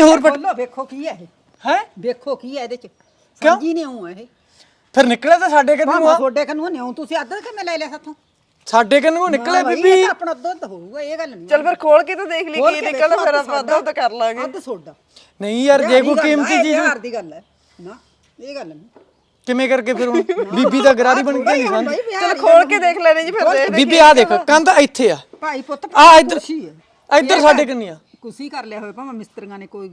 ਕਿ ਹੋਰ ਪਟ ਬੋਲੋ ਵੇਖੋ ਕੀ ਹੈ ਇਹ। ਹੈ? ਵੇਖੋ ਕੀ ਹੈ ਇਹਦੇ ਚ। ਕਿਉਂ? ਸਮਝੀ ਨਹੀਂ ਹੂੰ ਇਹ। ਫਿਰ ਨਿਕਲਿਆ ਤਾਂ ਸਾਡੇ ਕੰਨੂ ਮਾਮਾ ਆ? ਤੁਹਾਡੇ ਕਨੂੰ ਨਿਉ ਤੁਸੀਂ ਅੱਧਰ ਕਿਵੇਂ ਲੈ ਲਿਆ ਸਾਥੋਂ? ਸਾਡੇ ਕੰਨੂ? ਬਈ, ਬੀਬੀ। ਇਹ ਤਾਂ ਆਪਣਾ ਦੁੱਧ ਹੋਊਗਾ ਇਹ ਗੱਲ ਨਹੀਂ ਚੱਲ ਫਿਰ ਖੋਲ ਕੇ ਤਾਂ ਦੇਖ ਲਈ ਕੀ ਨਿਕਲਦਾ ਫਿਰ ਅੱਧ ਆਪਾਂ ਸੌਦਾ, ਅੱਧਾ ਕਰ ਲਾਂਗੇ। ਅੱਧ ਸੋਡਾ। ਨਹੀਂ ਯਾਰ ਜੇ ਕੋਈ ਕੀਮਤੀ ਚੀਜ਼ ਯਾਰ ਦੀ ਗੱਲ ਹੈ। ਨਾ ਇਹ ਗੱਲ ਨਹੀਂ। ਕਿਵੇਂ ਕਰਕੇ ਫਿਰ ਹੁਣ? ਬੀਬੀ ਤਾਂ ਗਰਾਰੀ ਬਣ ਕੇ ਨਹੀਂ ਖਾਂਦੀ ਚਲ ਖੋਲ ਕੇ ਦੇਖ ਲੈਣੇ ਜੀ ਫਿਰ ਦੇਖ ਬੀਬੀ ਆ ਦੇਖ ਕੰਧ ਇੱਥੇ ਆ। ਭਾਈ ਪੁੱਤ ਆ ਇੱਧਰ ਖੁਸ਼ੀ ਹੈ। ਇੱਧਰ ਸਾਡੇ ਕੰਨੀ ਆ? ਕੁਸੀ ਕਰ ਲਿਆ ਹੋਵੇ ਭਾਵੇਂ ਮਿਸਤਰੀਆਂ ਨੇ ਕੋਈ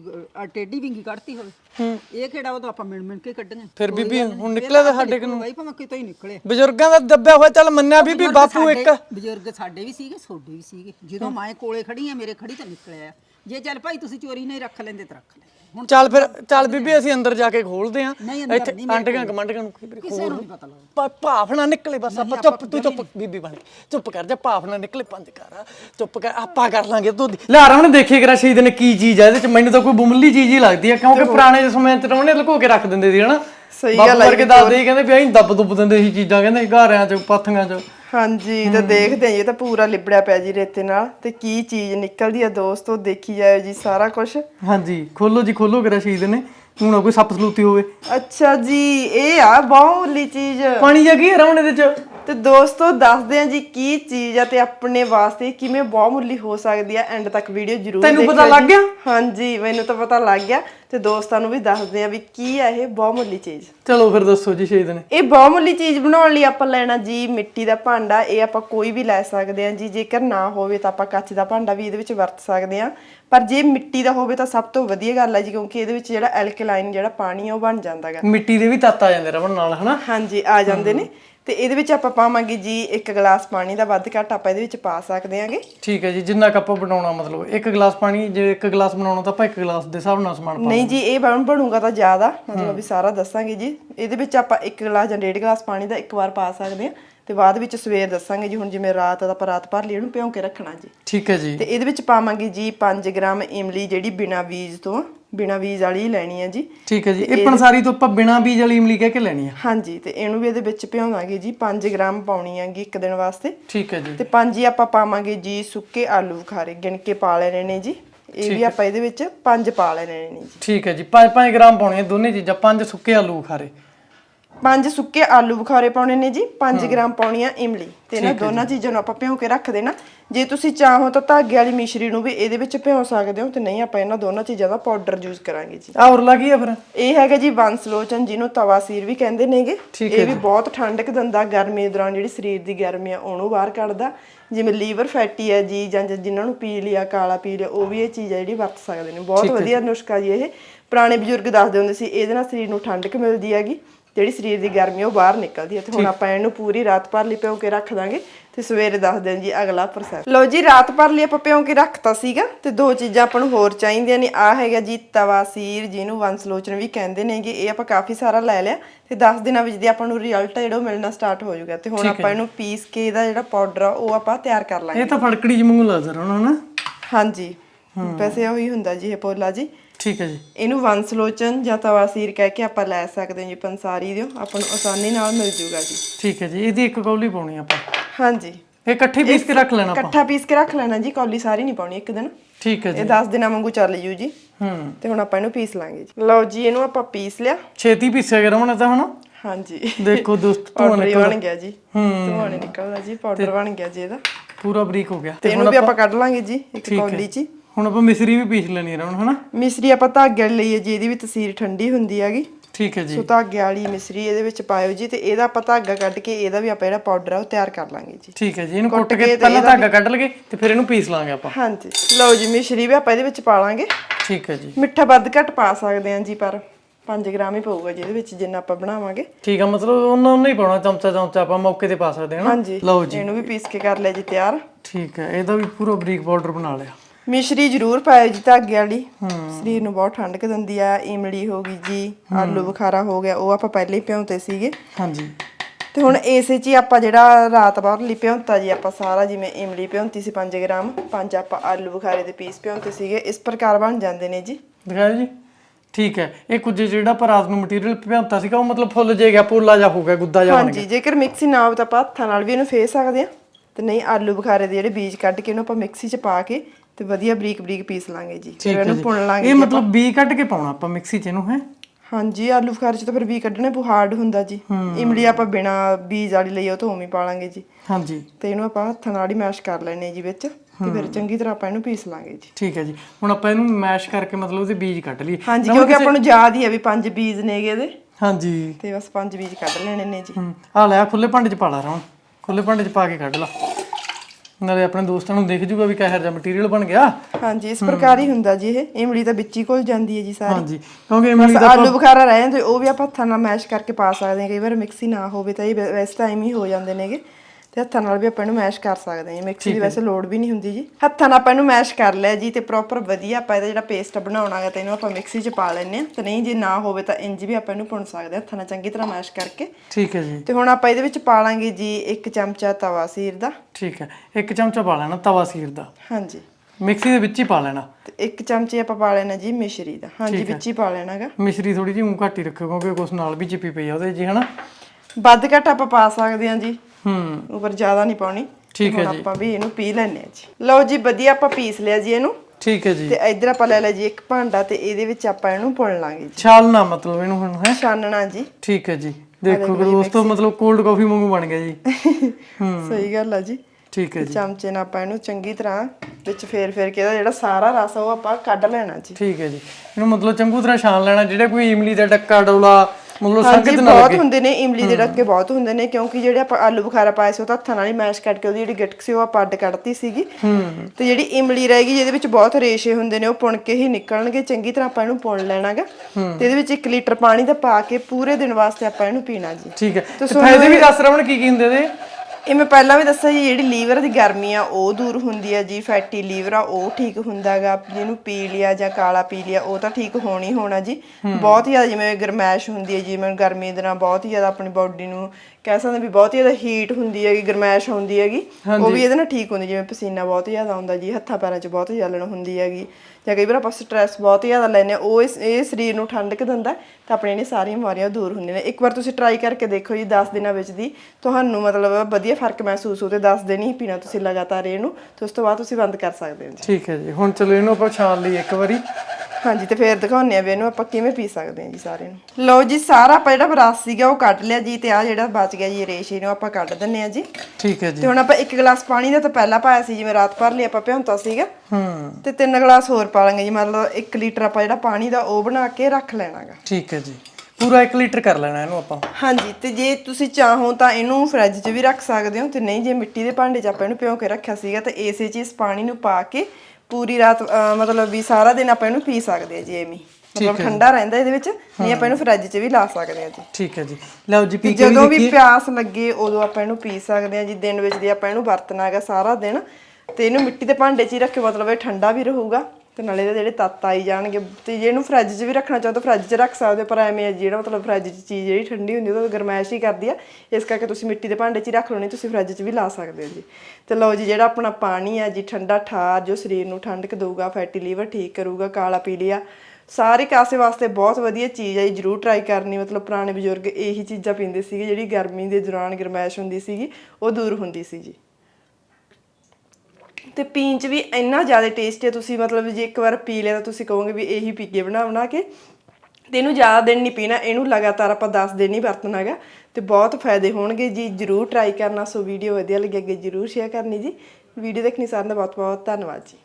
ਟੇਢੀ ਵਿੰਗੀ ਕੱਢਤੀ ਹੋਵੇ। ਇਹ ਕਿਹੜਾ ਉਹ ਤਾਂ ਆਪਾਂ ਮਿਣ ਮਿਣ ਕੇ ਕੱਢਾਂਗੇ ਫਿਰ ਬੀਬੀ ਹੁਣ ਨਿਕਲਿਆ ਤਾਂ ਸਾਡੇ ਕੰਨੂ ਭਾਈ ਭਾਵੇਂ ਕਿਤੋਂ ਹੀ ਨਿਕਲੇ ਬਜ਼ੁਰਗਾਂ ਦਾ ਦੱਬਿਆ ਹੋਇਆ ਚੱਲ ਮੰਨਿਆ ਬੀਬੀ ਬਾਪੂ ਇੱਕ। ਸਾਡੇ- ਬਜ਼ੁਰਗ ਸਾਡੇ ਵੀ ਸੀਗੇ ਛੋਡੇ ਵੀ ਸੀਗੇ। ਜਦੋਂ ਮੈਂ ਕੋਲੇ ਖੜੀ ਆ ਮੇਰੇ ਖੜੀ ਤਾਂ ਨਿਕਲਿਆ ਜੇ ਚੱਲ ਭਾਈ ਤੁਸੀਂ ਚੋਰੀ ਨਹੀਂ ਰੱਖ ਲੈਂਦੇ ਤਾਂ ਰੱਖ ਲੈ ਚੱਲ ਫਿਰ ਚੱਲ ਬੀਬੀ ਅਸੀਂ ਅੰਦਰ ਜਾ ਕੇ ਖੋਲਦੇ ਆ ਨਹੀਂ, ਅੰਦਰ ਇੱਥੇ ਨਹੀਂ, ਆਂਟੀਆਂ ਕਮਾਂਡੀਆਂ ਨੂੰ ਵਾਰੀ ਕਿਸੇ ਨੂੰ ਨਹੀਂ ਪਤਾ ਲੱਗਦਾ। ਪਾ- ਭਾਫ ਨਾ ਨਿਕਲੇ ਬਸ ਆਪਾਂ ਚੁੱਪ ਤੂੰ ਚੁੱਪ ਬੀਬੀ ਬਣ ਕੇ। ਚੁੱਪ ਕਰ ਜਾ ਭਾਫ ਨਾ ਨਿਕਲੇ ਪੰਜ ਕਰ ਚੁੱਪ ਕਰ ਆਪਾਂ ਕਰ ਲਾਂਗੇ ਤੂੰ ਲੈ ਰਮਣ ਦੇਖੇ ਕਰਾ ਸ਼ਹੀਦ ਨੇ ਕੀ ਚੀਜ਼ ਆ ਇਹਦੇ ਚ ਮੈਨੂੰ ਤਾਂ ਕੋਈ ਬੁਮਲੀ ਚੀਜ਼ ਹੀ ਲੱਗਦੀ ਆ ਕਿਉਂਕਿ ਪੁਰਾਣੇ ਸਮੇਂ ਚ ਰਮਣੇ ਲੁਕੋ ਕੇ ਰੱਖ ਦਿੰਦੇ ਸੀ ਹਨਾ? ਸਹੀ ਬਾਪੂ ਗੱਲ ਆ ਵਰਗੇ ਦੱਸਦੇ ਸੀ ਕਹਿੰਦੇ ਵੀ ਅਸੀਂ ਦੱਬ ਦੁੱਬ ਦਿੰਦੇ ਸੀ ਚੀਜ਼ਾਂ ਕਹਿੰਦੇ ਘਾਰਿਆਂ ਚ ਪਾਥੀਆਂ ਚ। ਹਾਂਜੀ ਤਾਂ ਦੇਖਦੇ ਜੀ ਇਹ ਤਾਂ ਪੂਰਾ ਲਿਬੜਿਆ ਪਿਆ ਜੀ ਰੇਤੇ ਨਾਲ। ਤੇ ਕੀ ਚੀਜ਼ ਨਿਕਲਦੀ ਆ ਦੋਸਤੋ ਦੇਖੀ ਜਾਇਓ ਜੀ ਸਾਰਾ ਕੁਝ ਹਾਂਜੀ ਖੋਲੋ ਜੀ ਖੋਲੋ ਕਰਾ ਸ਼ਹੀਦ ਨੇ। ਹੁਣ ਨਾ ਕੋਈ ਸੱਪ ਸਲੂਤੀ ਹੋਵੇ। ਅੱਛਾ ਜੀ ਇਹ ਆ ਬਹੁਲੀ ਚੀਜ਼। ਪਾਣੀ ਜਾ ਕੀ ਇਹਦੇ ਚ? ਤੇ ਦੋਸਤੋ ਦੱਸਦੇ ਆ ਜੀ ਕੀ ਚੀਜ਼ ਆ ਤੇ ਆਪਣੇ ਵਾਸਤੇ ਕਿਵੇਂ ਬਹੁਮੁੱਲੀ ਹੋ ਸਕਦੀ ਆ। ਐਂਡ ਤੱਕ ਵੀਡੀਓ ਜ਼ਰੂਰ ਤੈਨੂੰ ਪਤਾ ਲੱਗ। ਗਿਆ? ਹਾਂਜੀ ਮੈਨੂੰ ਤਾਂ ਪਤਾ ਲੱਗ ਗਿਆ। ਤੇ ਦੋਸਤਾਂ ਨੂੰ ਵੀ ਦੱਸਦੇ ਆ ਵੀ ਕੀ ਆ ਇਹ ਬਹੁਮੁੱਲੀ ਚੀਜ਼। ਚਲੋ ਫਿਰ ਦੱਸੋ ਜੀ ਸ਼ਹੀਦ ਨੇ ਇਹ ਬਹੁਮੁੱਲੀ ਚੀਜ਼ ਬਣਾਉਣ ਲਈ ਆਪਾਂ ਲੈਣਾ ਜੀ ਮਿੱਟੀ ਦਾ ਭਾਂਡਾ। ਇਹ ਆਪਾਂ ਕੋਈ ਵੀ ਲੈ ਸਕਦੇ ਹਾਂ ਜੀ। ਜੇਕਰ ਨਾ ਹੋਵੇ ਤਾਂ ਆਪਾਂ ਕੱਚ ਦਾ ਭਾਂਡਾ ਵੀ ਇਹਦੇ ਵਿੱਚ ਵਰਤ ਸਕਦੇ ਹਾਂ। ਪਰ ਜੇ ਮਿੱਟੀ ਦਾ ਹੋਵੇ ਤਾਂ ਸਭ ਤੋਂ ਵਧੀਆ ਗੱਲ ਹੈ ਜੀ ਕਿਉਂਕਿ ਇਹਦੇ ਵਿੱਚ ਜਿਹੜਾ ਐਲਕਲਾਈਨ ਜਿਹੜਾ ਪਾਣੀ ਆ ਉਹ ਬਣ ਜਾਂਦਾ ਗਾ ਮਿੱਟੀ ਦੇ ਵੀ ਤੱਤ ਆ ਜਾਂਦੇ ਰਮਣ ਨਾਲ ਹਨਾ? ਹਾਂਜੀ ਆ ਜਾਂਦੇ ਨੇ। ਤੇ ਇਹਦੇ ਵਿੱਚ ਆਪਾਂ ਪਾਵਾਂਗੇ ਜੀ ਇੱਕ ਗਲਾਸ ਪਾਣੀ ਦਾ ਵੱਧ ਘੱਟ ਆਪਾਂ ਇਹਦੇ ਵਿੱਚ ਪਾ ਸਕਦੇ ਹਾਂਗੇ ਠੀਕ ਹੈ ਜੀ ਜਿੰਨਾ ਕੱਪ ਬਣਾਉਣਾ ਮਤਲਬ ਇੱਕ ਗਲਾਸ ਪਾਣੀ ਜੇ ਇੱਕ ਗਲਾਸ ਬਣਾਉਣਾ ਤਾਂ ਆਪਾਂ ਇੱਕ ਗਲਾਸ ਦੇ ਹਿਸਾਬ ਨਾਲ ਸਮਾਨ ਪਾ ਨਹੀਂ ਜੀ ਇਹ ਬਣ ਬਣੂਗਾ ਤਾਂ ਜ਼ਿਆਦਾ ਮਤਲਬ ਵੀ ਸਾਰਾ ਦੱਸਾਂਗੇ ਜੀ। ਇਹਦੇ ਵਿੱਚ ਆਪਾਂ ਇੱਕ ਗਲਾਸ ਜਾਂ ਡੇਢ ਗਲਾਸ ਪਾਣੀ ਦਾ ਇੱਕ ਵਾਰ ਪਾ ਸਕਦੇ ਹਾਂ ਤੇ ਬਾਅਦ ਵਿੱਚ ਸਵੇਰ ਦੱਸਾਂਗੇ ਜੀ ਹੁਣ ਜਿਵੇਂ ਰਾਤ ਦਾ ਆਪਾਂ ਰਾਤ ਭਰ ਲਈ ਇਹਨੂੰ ਭਿਉਂ ਕੇ ਰੱਖਣਾ ਜੀ। ਠੀਕ ਹੈ ਜੀ। ਤੇ ਇਹਦੇ ਵਿੱਚ ਪਾਵਾਂਗੇ ਜੀ 5 ਗ੍ਰਾਮ ਇਮਲੀ ਜਿਹੜੀ ਬਿਨਾ ਬੀਜ ਤੋਂ। ਬਿਨਾ ਬੀਜ ਵਾਲੀ ਹੀ ਲੈਣੀ ਹੈ ਜੀ। ਠੀਕ ਹੈ ਜੀ। ਇਹ ਪੰਸਾਰੀ ਤੋਂ ਆਪਾਂ ਬਿਨਾ ਬੀਜ ਵਾਲੀ ਇਮਲੀ ਕਹਿ ਕੇ ਲੈਣੀ ਆ? ਹਾਂਜੀ ਤੇ ਇਹਨੂੰ ਵੀ ਇਹਦੇ ਵਿੱਚ ਭਿਉਂਦਾਂਗੇ ਜੀ 5 ਗ੍ਰਾਮ ਪਾਉਣੀ ਹੈਗੀ ਇੱਕ ਦਿਨ ਵਾਸਤੇ। ਠੀਕ ਹੈ ਜੀ। ਤੇ ਪੰਜ ਹੀ ਆਪਾਂ ਪਾਵਾਂਗੇ ਜੀ ਸੁੱਕੇ ਆਲੂ ਬੁਖਾਰੇ ਗਿਣ ਕੇ ਪਾ ਲੈਣੇ ਨੇ ਜੀ। ਇਹ ਵੀ ਆਪਾਂ ਇਹਦੇ ਵਿੱਚ ਪੰਜ ਪਾ ਲੈਣੇ ਨੇ ਜੀ। ਠੀਕ ਹੈ ਜੀ। 5-5 ਗ੍ਰਾਮ ਪਾਉਣੀਆਂ ਦੋਨੇ ਚੀਜ਼ਾਂ ਪੰਜ ਸੁੱਕੇ ਆਲੂ ਖਾਰੇ ਪੰਜ ਸੁੱਕੇ ਆਲੂ ਬੁਖਾਰੇ ਪਾਉਣੇ ਨੇ ਜੀ 5 ਗ੍ਰਾਮ ਪਾਉਣੀ ਆ ਇਮਲੀ ਤੇ ਇਹਨਾਂ ਦੋਨਾਂ ਚੀਜ਼ਾਂ ਨੂੰ ਆਪਾਂ ਭਿਉਂ ਕੇ ਰੱਖ ਦੇਣਾ। ਜੇ ਤੁਸੀਂ ਚਾਹੋ ਤਾਂ ਧਾਗੇ ਵਾਲੀ ਮਿਸ਼ਰੀ ਨੂੰ ਵੀ ਇਹਦੇ ਵਿੱਚ ਭਿਉਂ ਸਕਦੇ ਹੋ ਤੇ ਨਹੀਂ ਆਪਾਂ ਇਹਨਾਂ ਦੋਨਾਂ ਚੀਜ਼ਾਂ ਦਾ ਪਾਊਡਰ ਯੂਜ਼ ਕਰਾਂਗੇ ਜੀ। ਆ ਉਰਲਾ ਕੀ ਆ ਫਿਰ? ਇਹ ਹੈਗਾ ਜੀ ਬੰਸਲੋਚਨ ਜਿਹਨੂੰ ਤਵਾਸੀਰ ਵੀ ਕਹਿੰਦੇ ਨੇਗੇ। ਇਹ ਵੀ ਬਹੁਤ ਠੰਡਕ ਦਿੰਦਾ ਗਰਮੀ ਦੌਰਾਨ ਜਿਹੜੀ ਸਰੀਰ ਦੀ ਗਰਮੀ ਆ ਉਹਨੂੰ ਬਾਹਰ ਕੱਢਦਾ। ਜਿਵੇਂ ਲੀਵਰ ਫੈਟੀ ਹੈ ਜੀ ਜਾਂ ਜਾਂ ਜਿਨ੍ਹਾਂ ਨੂੰ ਪੀ ਲਿਆ ਕਾਲਾ ਪੀ ਲਿਆ ਉਹ ਵੀ ਇਹ ਚੀਜ਼ ਆ ਜਿਹੜੀ ਵਰਤ ਸਕਦੇ ਨੇ। ਬਹੁਤ ਵਧੀਆ ਨੁਸਖਾ ਜੀ ਇਹ। ਪੁਰਾਣੇ ਬਜ਼ੁਰਗ ਦੱਸਦੇ ਹੁੰਦੇ ਸੀ ਇਹਦੇ ਨਾਲ ਸਰੀਰ ਨੂੰ ਠੰਡਕ ਮਿਲਦੀ ਹੈਗੀ। ਜਿਹੜੀ ਸਰੀਰ ਦੀ ਗਰਮੀ ਉਹ ਬਾਹਰ ਨਿਕਲਦੀ ਹੈ ਤੇ ਹੁਣ ਆਪਾਂ ਇਹਨੂੰ ਪੂਰੀ ਰਾਤ ਭਰ ਲਈ ਭਿਓ ਕੇ ਰੱਖ ਦਾਂਗੇ ਤੇ ਸਵੇਰੇ ਦੱਸਦੇ ਹਾਂ ਜੀ ਅਗਲਾ ਪ੍ਰੋਸੈਸ। ਲਓ ਜੀ ਰਾਤ ਭਰ ਲਈ ਆਪਾਂ ਭਿਓ ਕੇ ਰੱਖਤਾ ਸੀਗਾ ਤੇ ਦੋ ਚੀਜ਼ਾਂ ਆਪਾਂ ਨੂੰ ਹੋਰ ਚਾਹੀਦੀਆਂ ਨੇ। ਆ ਹੈਗਾ ਜੀ ਤਵਾਸੀਰ ਜਿਹਨੂੰ ਵੰਸਲੋਚਨ ਵੀ ਕਹਿੰਦੇ ਨੇਗੇ ਇਹ ਆਪਾਂ ਕਾਫੀ ਸਾਰਾ ਲੈ ਲਿਆ ਤੇ 10 ਦਿਨਾਂ ਵਿੱਚ ਦੀ ਆਪਾਂ ਨੂੰ ਰਿਜ਼ਲਟ ਜਿਹੜਾ ਮਿਲਣਾ ਸਟਾਰਟ ਹੋ ਜਾਊਗਾ। ਤੇ ਹੁਣ ਆਪਾਂ ਇਹਨੂੰ ਪੀਸ ਕੇ ਇਹਦਾ ਜਿਹੜਾ ਪਾਊਡਰ ਆ ਉਹ ਆਪਾਂ ਤਿਆਰ ਕਰ ਲਾਂਗੇ। ਇਹ ਤਾਂ ਫੜਕੜੀ ਜਿਹੀ ਵਾਂਗੂ ਲੱਗਦਾ ਰਮਣ ਹਨਾ ਹਾਂਜੀ। ਵੈਸੇ ਉਹੀ ਹੁੰਦਾ ਜੀ ਇਹ ਪੋਲਾ ਜੀ। ਠੀਕ ਹੈ ਜੀ। ਇਹਨੂੰ ਵੰਸਲੋਚਨ ਜਾਂ ਤਵਾਸੀਰ ਕਹਿ ਕੇ ਆਪਾਂ ਲੈ ਸਕਦੇ ਹਾਂ ਜੀ ਪੰਸਾਰੀ ਦਿਓ। ਆਪਾਂ ਨੂੰ ਆਸਾਨੀ ਨਾਲ ਮਿਲ ਜੂਗਾ ਜੀ। ਠੀਕ ਹੈ ਜੀ ਇਹਦੀ ਇੱਕ ਕੌਲੀ ਪਾਉਣੀ ਆਪਾਂ। ਹਾਂਜੀ। ਇਹ ਇਕੱਠੀ ਪੀਸ ਕੇ ਰੱਖ ਲੈਣਾ ਆਪਾਂ। ਇਕੱਠਾ ਪੀਸ ਕੇ ਰੱਖ ਲੈਣਾ ਜੀ ਕੌਲੀ ਸਾਰੀ ਨਹੀਂ ਪਾਉਣੀ ਇੱਕ ਦਿਨ। ਠੀਕ ਹੈ ਇਹ ਜੀ 10 ਦਿਨਾਂ ਵਾਂਗੂ ਚੱਲ ਜੂ ਜੀ। ਹੂੰ। ਤੇ ਹੁਣ ਆਪਾਂ ਇਹਨੂੰ ਪੀਸ ਲਾਂਗੇ ਜੀ। ਲਓ ਜੀ ਇਹਨੂੰ ਆਪਾਂ ਪੀਸ ਲਿਆ। ਛੇਤੀ ਪੀਸਿਆ ਕਰ ਰਮਣ ਤਾਂ ਹੁਣ? ਹਾਂਜੀ। ਦੇਖੋ ਦੋਸਤ ਧੂਆਂ ਪਾਊਡਰ ਹੀ ਨਿਕਲ ਬਣ ਗਿਆ ਜੀ। ਧੂਆਂ ਨਿਕਲਦਾ ਜੀ ਪਾਊਡਰ ਬਣ ਗਿਆ ਜੀ ਇਹਦਾ। ਪੂਰਾ ਬਰੀਕ ਹੋ ਗਿਆ। ਤੇ ਇਹਨੂੰ ਵੀ ਆਪਾਂ ਕੱਢ ਲਾਂਗੇ ਜੀ ਇੱਕ ਕੌਲੀ 'ਚ ਹੀ। ਹੁਣ ਆਪਾਂ ਮਿਸਰੀ ਵੀ ਪੀਸ ਲੈਣੀ ਹੈ ਰਮਣ ਹਨਾ? ਮਿਸਰੀ ਆਪਾਂ ਧਾਗੇ ਵਾਲੀ ਲਈ ਹੈ ਜੀ ਇਹਦੀ ਵੀ ਤਸੀਰ ਠੰਡੀ ਹੁੰਦੀ ਹੈਗੀ। ਠੀਕ ਹੈ ਜੀ। ਸੋ ਧਾਗੇ ਵਾਲੀ ਮਿਸਰੀ ਇਹਦੇ ਵਿੱਚ ਪਾਇਓ ਜੀ ਤੇ ਇਹਦਾ ਆਪਾਂ ਧਾਗਾ ਕੱਢ ਕੇ ਇਹਦਾ ਵੀ ਆਪਾਂ ਜਿਹੜਾ ਪਾਊਡਰ ਆ ਉਹ ਤਿਆਰ ਕਰ ਲਾਂਗੇ ਜੀ। ਠੀਕ ਹੈ ਜੀ ਇਹਨੂੰ ਕੁੱਟ ਕੇ ਪਹਿਲਾਂ ਧਾਗਾ ਕੱਢ ਲਗੇ ਤੇ ਫਿਰ ਇਹਨੂੰ ਪੀਸ ਲਾਂਗੇ ਆਪਾਂ। ਹਾਂਜੀ। ਲਓ ਜੀ ਮਿਸਰੀ ਵੀ ਆਪਾਂ ਇਹਦੇ ਵਿੱਚ ਪਾ ਲਾਂਗੇ। ਠੀਕ ਹੈ ਜੀ। ਮਿੱਠਾ ਵੱਧ ਘੱਟ ਪਾ ਸਕਦੇ ਹਾਂ ਜੀ ਪਰ 5 ਗ੍ਰਾਮ ਹੀ ਪਊਗਾ ਜੀ ਇਹਦੇ ਵਿੱਚ ਜਿੰਨਾ ਆਪਾਂ ਬਣਾਵਾਂਗੇ। ਠੀਕ ਆ ਮਤਲਬ ਉਹਨਾਂ ਨੂੰ ਨਹੀਂ ਪਾਉਣਾ ਚਮਚਾ ਚਮਚਾ ਆਪਾਂ ਮੌਕੇ ਤੇ ਪਾ ਸਕਦੇ ਹਾਂ ਲਓ ਜੀ। ਇਹਨੂੰ ਵੀ ਪੀਸ ਕੇ ਕਰ ਲਿਆ ਜੀ ਤਿਆਰ। ਠੀਕ ਹੈ ਇਹਦਾ ਵੀ ਪੂਰਾ ਬਰੀਕ ਪਾਊਡਰ ਬਣਾ ਲਿਆ। ਮਿਸ਼ਰੀ ਜ਼ਰੂਰ ਪਾਇਓ ਜੀ ਧਾਗੇ ਵਾਲੀ। ਸਰੀਰ ਨੂੰ ਬਹੁਤ ਠੰਡਕ ਦਿੰਦੀ ਆ ਇਮਲੀ ਹੋ ਗਈ ਜੀ ਆਲੂ ਬੁਖਾਰਾ ਹੋ ਗਿਆ ਉਹ ਆਪਾਂ ਪਹਿਲੇ ਹੀ ਭਿਉਂਤੇ ਸੀਗੇ। ਹਾਂਜੀ। ਤੇ ਹੁਣ ਇਸੇ 'ਚ ਹੀ ਆਪਾਂ ਜਿਹੜਾ ਰਾਤ ਬਾਹਰ ਲਈ ਭਿਉਂਤਾ ਜੀ ਆਪਾਂ ਸਾਰਾ ਜਿਵੇਂ ਇਮਲੀ ਭਿਉਂਤੀ ਸੀ 5 ਗ੍ਰਾਮ ਪੰਜ ਆਪਾਂ ਆਲੂ ਬੁਖਾਰੇ ਦੇ ਪੀਸ ਭਿਉਂਤੇ ਸੀਗੇ ਇਸ ਪ੍ਰਕਾਰ ਬਣ ਜਾਂਦੇ ਨੇ ਜੀ। ਦਿਖਾਓ ਜੀ ਠੀਕ ਹੈ। ਇਹ ਕੁਝ ਜਿਹੜਾ ਆਪਾਂ ਰਾਤ ਨੂੰ ਮਟੀਰੀਅਲ ਭਿਉਂਤਾ ਸੀਗਾ ਉਹ ਮਤਲਬ ਫੁੱਲ ਜੇ ਗਿਆ ਪੋਲਾ ਜਾ ਹੋ ਗਿਆ ਗੁੱਦਾ ਜਾ ਬਣ ਗਿਆ। ਹਾਂਜੀ ਜੇਕਰ ਮਿਕਸੀ ਨਾ ਹੋਵੇ ਤਾਂ ਆਪਾਂ ਹੱਥਾਂ ਨਾਲ ਵੀ ਇਹਨੂੰ ਫੇਰ ਸਕਦੇ ਆ ਤੇ ਨਹੀਂ ਆਲੂ ਬੁਖਾਰੇ ਦੇ ਜਿਹੜੇ ਬੀਜ ਕੱਢ ਕੇ ਇਹਨੂੰ ਆਪਾਂ ਮਿਕਸੀ 'ਚ ਪਾ ਕੇ ਤੇ ਵਧੀਆ ਬਰੀਕ ਬਰੀਕ ਪੀਸ ਲਾਂਗੇ ਜੀ। ਫਿਰ ਹੈ ਇਹਨੂੰ ਪੁਣ ਲਾਂਗੇ ਇਹ ਮਤਲਬ ਬੀ ਕੱਢ ਕੇ ਪਾਉਣਾ ਆਪਾਂ ਮਿਕਸੀ 'ਚ ਇਹਨੂੰ ਹੈ? ਹਾਂਜੀ ਆਲੂ ਬੁਖਾਰੇ ਚ ਤਾਂ ਫਿਰ ਵੀ ਕੱਢਣੇ ਬਹੁਤ ਹਾਰਡ ਹੁੰਦਾ ਜੀ। ਇਮਲੀ ਆਪਾਂ ਬਿਨਾ ਬੀਜ ਵਾਲੀ ਲਈ ਉਹ ਤੋਂ ਉਵੇਂ ਹੀ ਪਾ ਲਾਂਗੇ ਜੀ। ਹਾਂਜੀ। ਤੇ ਇਹਨੂੰ ਆਪਾਂ ਹੱਥਾਂ ਨਾਲ ਹੀ ਮੈਸ਼ ਕਰ ਲੈਣੇ ਜੀ ਵਿੱਚ ਤੇ ਫਿਰ ਚੰਗੀ ਤਰ੍ਹਾਂ ਆਪਾਂ ਇਹਨੂੰ ਪੀਸ ਲਾਂਗੇ ਜੀ। ਠੀਕ ਹੈ ਜੀ। ਹੁਣ ਆਪਾਂ ਇਹਨੂੰ ਮੈਸ਼ ਕਰਕੇ ਮਤਲਬ ਉਹਦੇ ਬੀਜ ਕੱਢ ਲਈਏ। ਹਾਂਜੀ ਕਿਉਂਕਿ ਆਪਾਂ ਨੂੰ ਯਾਦ ਹੀ ਆ ਵੀ ਪੰਜ ਬੀਜ ਨੇਗੇ ਇਹਦੇ। ਹਾਂਜੀ। ਤੇ ਬਸ ਪੰਜ ਬੀਜ ਕੱਢ ਲੈਣੇ ਨੇ ਜੀ। ਹੂੰ। ਆ ਲੈ ਖੁੱਲੇ ਭਾਂਡੇ 'ਚ ਪਾ ਲਾ ਰਹਾ ਖੁੱਲੇ ਭਾਂਡੇ 'ਚ ਪਾ ਕੇ ਕੱਢ ਲਾ। ਨਾਲੇ ਆਪਣੇ ਦੋਸਤਾਂ ਨੂੰ ਦਿਖ ਜੂਗਾ ਵੀ ਕਿਹੋ ਜਿਹਾ ਮਟੀਰੀਅਲ ਬਣ ਗਿਆ। ਹਾਂਜੀ ਇਸ ਪ੍ਰਕਾਰ ਹੀ ਹੁੰਦਾ ਜੀ ਇਹ। ਇਮਲੀ ਤਾਂ ਵਿੱਚ ਹੀ ਘੁਲ ਜਾਂਦੀ ਹੈ ਜੀ ਸਾਰੀ। ਹਾਂਜੀ ਕਿਉਂਕਿ ਇਮਲੀ ਦਾ ਆਲੂ ਬੁਖਾਰਾ ਰਹਿ ਜਾਂਦੇ ਉਹ ਵੀ ਆਪਾਂ ਹੱਥਾਂ ਨਾਲ ਮੈਸ਼ ਕਰਕੇ ਪਾ ਸਕਦੇ ਹਾਂ। ਕਈ ਵਾਰ ਮਿਕਸੀ ਨਾ ਹੋਵੇ ਤਾਂ ਇਹ ਵੈਸੇ ਟਾਈਮ ਹੀ ਹੋ ਜਾਂਦੇ ਨੇਗੇ। ਤੇ ਹੱਥਾਂ ਨਾਲ ਵੀ ਆਪਾਂ ਇਹਨੂੰ ਮੈਸ਼ ਕਰ ਸਕਦੇ ਹਾਂ। ਮਿਕਸੀ ਦੀ ਵੈਸੇ ਲੋੜ ਵੀ ਨਹੀਂ ਹੁੰਦੀ ਜੀ। ਹੱਥਾਂ ਨਾਲ ਆਪਾਂ ਇਹਨੂੰ ਮੈਸ਼ ਕਰ ਲਿਆ ਜੀ ਤੇ ਪ੍ਰੋਪਰ ਵਧੀਆ ਆਪਾਂ ਇਹਦਾ ਜਿਹੜਾ ਪੇਸਟ ਬਣਾਉਣਾ ਹੈ ਤੇ ਇਹਨੂੰ ਆਪਾਂ ਮਿਕਸੀ 'ਚ ਪਾ ਲੈਂਦੇ ਹਾਂ। ਤੇ ਨਹੀਂ ਜੇ ਨਾ ਹੋਵੇ ਤਾਂ ਇੰਜ ਵੀ ਆਪਾਂ ਇਹਨੂੰ ਪੁਣ ਸਕਦੇ ਹਾਂ ਹੱਥਾਂ ਨਾਲ ਚੰਗੀ ਤਰ੍ਹਾਂ ਮੈਸ਼ ਕਰਕੇ। ਠੀਕ ਹੈ ਜੀ। ਤੇ ਹੁਣ ਆਪਾਂ ਇਹਦੇ ਵਿੱਚ ਪਾ ਲਾਂਗੇ ਜੀ ਇੱਕ ਚਮਚਾ ਤਵਾ ਸੀਰ ਦਾ। ਠੀਕ ਹੈ। ਇੱਕ ਚਮਚਾ ਪਾ ਲੈਣਾ ਤਵਾ ਸੀਰ ਦਾ। ਹਾਂਜੀ। ਮਿਕਸੀ ਦੇ ਵਿੱਚ ਹੀ ਪਾ ਲੈਣਾ। ਤੇ ਇੱਕ ਚਮਚੇ ਆਪਾਂ ਪਾ ਲੈਣਾ ਜੀ ਮਿਸ਼ਰੀ ਦਾ। ਹਾਂਜੀ ਵਿੱਚ ਹੀ ਪਾ ਲੈਣਾਗਾ ਮਿਸ਼ਰੀ ਥੋੜੀ ਜਿਹੀ ਉਂ ਘੱਟ ਹੀ ਰੱਖਿਓ ਕਿਉਂਕਿ ਕੁਛ ਨਾਲ ਵੀ ਚਿਪੀ ਪਈ ਆ ਉਹਦੇ ਜੀ ਹਨਾ ਵੱਧ ਘੱਟ ਆਪਾਂ ਪਾ ਸਕਦੇ ਹਾਂ ਜੀ। ਹੂੰ। ਉੱਪਰ ਜ਼ਿਆਦਾ ਨਹੀਂ ਪਾਉਣੀ। ਠੀਕ ਹੁਣ ਆਪਾਂ ਵੀ ਇਹਨੂੰ ਪੀ ਲੈਣੇ ਆ ਜੀ। ਲਓ ਜੀ ਵਧੀਆ ਆਪਾਂ ਪੀਸ ਲਿਆ ਜੀ ਇਹਨੂੰ। ਠੀਕ ਹੈ ਜੀ। ਤੇ ਇੱਧਰ ਆਪਾਂ ਲੈ ਲਿਆ ਜੀ ਇੱਕ ਭਾਂਡਾ ਤੇ ਇਹਦੇ ਵਿੱਚ ਆਪਾਂ ਇਹਨੂੰ ਪੁਣ ਲਾਂਗੇ ਜੀ। ਛਾਲਣਾ ਮਤਲਬ ਇਹਨੂੰ ਹੁਣ ਹੈ? ਛਾਨਣਾ ਜੀ। ਠੀਕ ਹੈ ਜੀ। ਦੇਖੋ ਕਿ ਦੋਸਤੋ ਮਤਲਬ ਕੋਲਡ ਕਾਫੀ ਵਾਂਗੂ ਬਣ ਗਿਆ ਜੀ। ਸਹੀ ਗੱਲ ਆ ਜੀ। ਠੀਕ ਹੈ ਜੀ। ਚਮਚੇ ਨਾਲ ਆਪਾਂ ਇਹਨੂੰ ਚੰਗੀ ਤਰ੍ਹਾਂ ਵਿੱਚ ਫੇਰ ਫੇਰ ਕੇ ਇਹਦਾ ਜਿਹੜਾ ਸਾਰਾ ਰਸ ਉਹ ਆਪਾਂ ਕੱਢ ਲੈਣਾ ਜੀ। ਠੀਕ ਹੈ ਜੀ। ਇਹਨੂੰ ਮਤਲਬ ਚੰਗੂ ਤਰ੍ਹਾਂ ਛਾਣ ਲੈਣਾ ਜਿਹੜਾ ਕੋਈ ਇਮਲੀ ਦਾ ਡੱਕਾ ਡੋਲਾ ਮਤਲਬ ਸੰਗਤ ਨਾ ਬਹੁਤ ਹੁੰਦੇ ਨੇ ਇਮਲੀ ਦੇ ਡੱਕੇ ਬਹੁਤ ਹੁੰਦੇ ਨੇ ਕਿਉਂਕਿ ਜਿਹੜੇ ਆਪਾਂ ਆਲੂ ਬੁਖਾਰਾ ਪਾਏ ਸੀ ਉਹ ਤਾਂ ਹੱਥਾਂ ਨਾਲ ਹੀ ਮੈਸ਼ ਕਰਕੇ ਉਹਦੀ ਜਿਹੜੀ ਗਿਟਕ ਸੀ ਉਹ ਆਪਾਂ ਅੱਡ ਕੱਢਤੀ ਸੀਗੀ। ਤੇ ਜਿਹੜੀ ਇਮਲੀ ਰਹੇਗੀ ਜਿਹਦੇ ਵਿੱਚ ਬਹੁਤ ਰੇਸ਼ੇ ਹੁੰਦੇ ਨੇ ਉਹ ਪੁਣ ਕੇ ਹੀ ਨਿਕਲਣਗੇ ਚੰਗੀ ਤਰ੍ਹਾਂ ਆਪਾਂ ਇਹਨੂੰ ਪੁਣ ਲੈਣਾਗਾ। ਤੇ ਇਹਦੇ ਵਿੱਚ 1 ਲੀਟਰ ਪਾਣੀ ਦਾ ਪਾ ਕੇ ਪੂਰੇ ਦਿਨ ਵਾਸਤੇ ਆਪਾਂ ਇਹਨੂੰ ਪੀਣਾ ਜੀ। ਠੀਕ ਹੈ। ਤੇ ਫਾਇਦੇ ਵੀ ਦੱਸ ਰਵਣ ਕੀ ਕੀ ਹੁੰਦੇ ਇਹਦੇ ਇਹ ਮੈਂ ਪਹਿਲਾਂ ਵੀ ਦੱਸਿਆ ਜੀ ਜਿਹੜੀ ਲੀਵਰ ਦੀ ਗਰਮੀ ਆ ਉਹ ਦੂਰ ਹੁੰਦੀ ਆ ਜੀ ਫੈਟੀ ਲੀਵਰ ਆ ਉਹ ਠੀਕ ਹੁੰਦਾਗਾ ਜਿਹਨੂੰ ਪੀ ਲਿਆ ਜਾਂ ਕਾਲਾ ਪੀ ਲਿਆ ਉਹ ਤਾਂ ਠੀਕ ਹੋਣੀ ਹੋਣਾ ਜੀ। ਬਹੁਤ ਜ਼ਿਆਦਾ ਜਿਵੇਂ ਗਰਮੈਸ਼ ਹੁੰਦੀ ਹੈ ਜਿਵੇਂ ਗਰਮੀ ਦੇ ਨਾਲ ਬਹੁਤ ਹੀ ਜ਼ਿਆਦਾ ਆਪਣੀ ਬਾਡੀ ਨੂੰ ਕਹਿ ਸਕਦੇ ਵੀ ਬਹੁਤ ਜ਼ਿਆਦਾ ਹੀਟ ਹੁੰਦੀ ਹੈਗੀ ਗਰਮੈਸ਼ ਹੁੰਦੀ ਹੈਗੀ। ਉਹ ਵੀ ਇਹਦੇ ਨਾਲ ਠੀਕ ਹੁੰਦੀ ਜਿਵੇਂ ਪਸੀਨਾ ਬਹੁਤ ਜ਼ਿਆਦਾ ਆਉਂਦਾ ਜੀ ਹੱਥਾਂ ਪੈਰਾਂ 'ਚ ਬਹੁਤ ਜਲਨ ਹੁੰਦੀ ਹੈਗੀ। ਜਾਂ ਕਈ ਵਾਰ ਆਪਾਂ ਸਟ੍ਰੈਸ ਬਹੁਤ ਹੀ ਜ਼ਿਆਦਾ ਲੈਨੇ ਆ ਉਹ ਇਸ, ਇਹ ਸਰੀਰ ਨੂੰ ਠੰਡਕ ਦਿੰਦਾ ਤਾਂ ਆਪਣੇ ਜਿਹੜੀਆਂ ਸਾਰੀਆਂ ਬਿਮਾਰੀਆਂ ਦੂਰ ਹੁੰਦੀਆਂ ਨੇ। ਇੱਕ ਵਾਰ ਤੁਸੀਂ ਟਰਾਈ ਕਰਕੇ ਦੇਖੋ ਜੀ 10 ਦਿਨਾਂ ਵਿੱਚ ਦੀ ਤੁਹਾਨੂੰ ਮਤਲਬ ਵਧੀਆ ਫ਼ਰਕ ਮਹਿਸੂਸ ਹੋ ਤੇ 10 ਦਿਨ ਹੀ ਪੀਣਾ ਤੁਸੀਂ ਲਗਾਤਾਰ ਇਹਨੂੰ, ਤੇ ਉਸ ਤੋਂ ਬਾਅਦ ਤੁਸੀਂ ਬੰਦ ਕਰ ਸਕਦੇ ਹੋ ਜੀ। ਠੀਕ ਹੈ ਜੀ, ਹੁਣ ਚਲੋ ਇਹਨੂੰ ਆਪਾਂ ਛਾਣ ਲਈ ਇੱਕ ਵਾਰੀ। ਹਾਂਜੀ ਤੇ ਫੇਰ ਦਿਖਾਉਂਦੇ ਆ ਵੀ ਇਹਨੂੰ ਆਪਾਂ ਕਿਵੇਂ ਪੀ ਸਕਦੇ ਹਾਂ ਜੀ ਸਾਰੇ ਨੂੰ। ਲਓ ਜੀ ਸਾਰਾ ਆਪਾਂ ਜਿਹੜਾ ਰਸ ਸੀਗਾ ਉਹ ਕੱਢ ਲਿਆ ਜੀ ਤੇ ਆ ਜਿਹੜਾ ਬਚ ਗਿਆ ਜੀ ਰੇਸ਼ ਇਹਨੂੰ ਆਪਾਂ ਕੱਢ ਦਿੰਨੇ ਆ ਜੀ। ਠੀਕ ਹੈ ਜੀ। ਤੇ ਹੁਣ ਆਪਾਂ ਇੱਕ ਗਲਾਸ ਪਾਣੀ ਦਾ ਤਾਂ ਪਹਿਲਾਂ ਪਾਇਆ ਸੀ ਜਿਵੇਂ ਰਾਤ ਭਰ ਲਈ ਆਪਾਂ ਭਿਉਂਤਾ ਸੀਗਾ। ਹੂੰ। ਤੇ ਤਿੰਨ ਗਲਾਸ ਹੋਰ ਪਾ ਲਾਂਗੇ ਜੀ ਮਤਲਬ 1 ਲੀਟਰ ਆਪਾਂ ਜਿਹੜਾ ਪਾਣੀ ਦਾ ਉਹ ਬਣਾ ਕੇ ਰੱਖ ਲੈਣਾਗਾ। ਠੀਕ ਹੈ ਜੀ। ਪੂਰਾ 1 ਲੀਟਰ ਕਰ ਲੈਣਾ ਇਹਨੂੰ ਆਪਾਂ। ਹਾਂਜੀ ਤੇ ਜੇ ਤੁਸੀਂ ਚਾਹੋ ਤਾਂ ਇਹਨੂੰ ਫਰਿੱਜ 'ਚ ਵੀ ਰੱਖ ਸਕਦੇ ਹੋ ਤੇ ਨਹੀਂ ਜੇ ਮਿੱਟੀ ਦੇ ਭਾਂਡੇ 'ਚ ਆਪਾਂ ਇਹਨੂੰ ਭਿਉਂ ਕੇ ਰੱਖਿਆ ਸੀਗਾ ਤੇ ਇਸੇ 'ਚ ਇਸ ਪਾਣੀ ਨੂੰ ਪਾ ਕੇ ਪੂਰੀ ਰਾਤ ਅਹ, ਮਤਲਬ ਵੀ ਸਾਰਾ ਦਿਨ ਆਪਾਂ ਇਹਨੂੰ ਪੀ ਸਕਦੇ ਆ ਜੀ ਐਵੇਂ ਹੀ। ਮਤਲਬ ਠੰਡਾ ਰਹਿੰਦਾ ਇਹਦੇ ਵਿੱਚ ਨਹੀਂ ਆਪਾਂ ਇਹਨੂੰ ਫਰਿੱਜ 'ਚ ਵੀ ਲਾ ਸਕਦੇ ਆ ਜੀ। ਠੀਕ ਹੈ ਜੀ। ਲਓ ਜੀ ਪੀ ਕੇ ਵੀ ਜਦੋਂ ਵੀ ਪਿਆਸ ਲੱਗੇ ਉਦੋਂ ਆਪਾਂ ਇਹਨੂੰ ਪੀ ਸਕਦੇ ਆ ਜੀ। ਦਿਨ ਵਿੱਚ ਦੀ ਆਪਾਂ ਇਹਨੂੰ ਵਰਤਣਾ ਹੈਗਾ ਸਾਰਾ ਦਿਨ। ਤੇ ਇਹਨੂੰ ਮਿੱਟੀ ਦੇ ਭਾਂਡੇ 'ਚ ਹੀ ਰੱਖੇ ਮਤਲਬ ਇਹ ਠੰਡਾ ਵੀ ਰਹੂਗਾ। ਤੇ ਨਾਲੇ ਇਹਦੇ ਜਿਹੜੇ ਤੱਤ ਆਈ ਜਾਣਗੇ, ਤੇ ਜੇ ਇਹਨੂੰ ਫਰਿੱਜ 'ਚ ਵੀ ਰੱਖਣਾ ਚਾਹੋ ਤਾਂ ਫਰਿੱਜ 'ਚ ਰੱਖ ਸਕਦੇ ਹੋ, ਪਰ ਐਵੇਂ ਹੈ ਜਿਹੜਾ ਮਤਲਬ ਫਰਿੱਜ 'ਚ ਚੀਜ਼ ਜਿਹੜੀ ਠੰਡੀ ਹੁੰਦੀ ਉਹ ਤਾਂ ਗਰਮੈਸ਼ ਹੀ ਕਰਦੀ ਆ। ਇਸ ਕਰਕੇ ਤੁਸੀਂ ਮਿੱਟੀ ਦੇ ਭਾਂਡੇ 'ਚ ਹੀ ਰੱਖ ਲਓ, ਨਹੀਂ ਤੁਸੀਂ ਫਰਿੱਜ 'ਚ ਵੀ ਲਾ ਸਕਦੇ ਹੋ ਜੀ। ਤੇ ਲਓ ਜੀ, ਜਿਹੜਾ ਆਪਣਾ ਪਾਣੀ ਆ ਜੀ, ਠੰਡਾ ਠਾਰ ਜੋ ਸਰੀਰ ਨੂੰ ਠੰਡਕ ਦੇਊਗਾ ਫੈਟੀ ਲੀਵਰ ਠੀਕ ਕਰੂਗਾ, ਕਾਲਾ ਪੀ ਲਿਆ ਸਾਰੇ ਕਾਸੇ ਵਾਸਤੇ ਬਹੁਤ ਵਧੀਆ ਚੀਜ਼ ਹੈ ਜੀ, ਜਰੂਰ ਟਰਾਈ ਕਰਨੀ, ਮਤਲਬ ਪੁਰਾਣੇ ਬਜ਼ੁਰਗ ਇਹੀ ਚੀਜ਼ਾਂ ਪੀਂਦੇ ਸੀਗੇ, ਜਿਹੜੀ ਗਰਮੀ ਦੇ ਦੌਰਾਨ ਗਰਮੈਸ਼ ਹੁੰਦੀ ਸੀਗੀ, ਉਹ ਦੂਰ ਹੁੰਦੀ ਸੀ ਜੀ। ਤੇ ਪੀਣ ਚ ਵੀ ਇੰਨਾ ਜ਼ਿਆਦਾ ਟੇਸਟ ਹੈ, ਤੁਸੀਂ ਮਤਲਬ ਜੇ ਇੱਕ ਵਾਰ ਪੀ ਲਿਆ ਤਾਂ ਤੁਸੀਂ ਕਹੋਗੇ ਵੀ ਇਹੀ ਪੀਗੇ ਬਣਾ ਬਣਾ ਕੇ। ਤੇ ਇਹਨੂੰ ਜ਼ਿਆਦਾ ਦਿਨ ਨਹੀਂ ਪੀਣਾ, ਇਹਨੂੰ ਲਗਾਤਾਰ ਆਪਾਂ 10 ਦਿਨ ਹੀ ਵਰਤਣਾ ਹੈਗਾ। ਤੇ ਬਹੁਤ ਫਾਇਦੇ ਹੋਣਗੇ ਜੀ, ਜਰੂਰ ਟਰਾਈ ਕਰਨਾ। ਸੋ ਵੀਡੀਓ ਵਧੀਆ ਲੱਗੀ ਅੱਗੇ ਜਰੂਰ ਸ਼ੇਅਰ ਕਰਨੀ ਜੀ। ਵੀਡੀਓ ਦੇਖਣੀ ਸਾਰਿਆਂ ਦਾ ਬਹੁਤ ਬਹੁਤ ਧੰਨਵਾਦ ਜੀ।